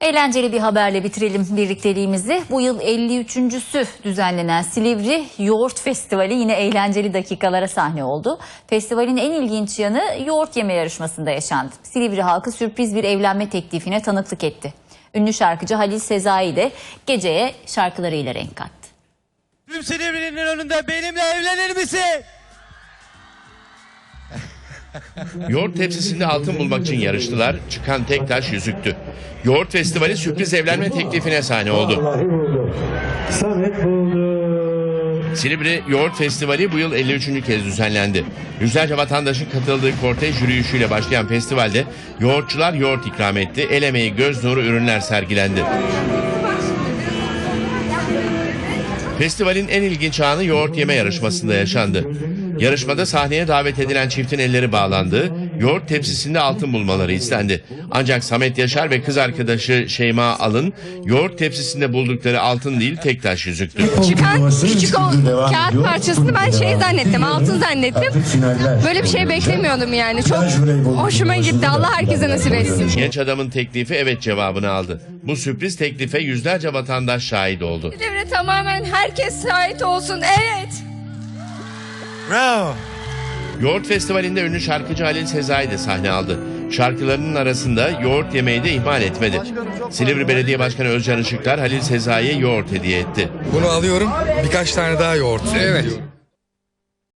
Eğlenceli bir haberle bitirelim birlikteliğimizi. Bu yıl 53.sü düzenlenen Silivri Yoğurt Festivali yine eğlenceli dakikalara sahne oldu. Festivalin en ilginç yanı yoğurt yeme yarışmasında yaşandı. Silivri halkı sürpriz bir evlenme teklifine tanıklık etti. Ünlü şarkıcı Halil Sezai de geceye şarkılarıyla renk kattı. Tüm Silivri'nin önünde benimle evlenir misin? Yoğurt tepsisinde altın bulmak için yarıştılar. Çıkan tek taş yüzüktü. Yoğurt Festivali sürpriz evlenme teklifine sahne oldu. Samet. Silivri Yoğurt Festivali bu yıl 53. kez düzenlendi. Yüzlerce vatandaşın katıldığı kortej yürüyüşüyle başlayan festivalde yoğurtçular yoğurt ikram etti. El emeği göz nuru ürünler sergilendi. Festivalin en ilginç anı yoğurt yeme yarışmasında yaşandı. Yarışmada sahneye davet edilen çiftin elleri bağlandı, yoğurt tepsisinde altın bulmaları istendi. Ancak Samet Yaşar ve kız arkadaşı Şeyma Alın, yoğurt tepsisinde buldukları altın değil tek taş yüzüktü. Çıkan küçük o kağıt parçasını ben şey zannettim, altın zannettim. Böyle bir şey beklemiyordum yani. Çok hoşuma gitti. Allah herkese nasip etsin. Genç adamın teklifi evet cevabını aldı. Bu sürpriz teklife yüzlerce vatandaş şahit oldu. Devre tamamen herkes şahit olsun. Evet. Bravo. Yoğurt Festivali'nde ünlü şarkıcı Halil Sezai de sahne aldı. Şarkılarının arasında yoğurt yemeği de ihmal etmedi. Silivri Belediye Başkanı Özcan Işıklar Halil Sezai'ye yoğurt hediye etti. Bunu alıyorum. Birkaç tane daha yoğurt. Evet.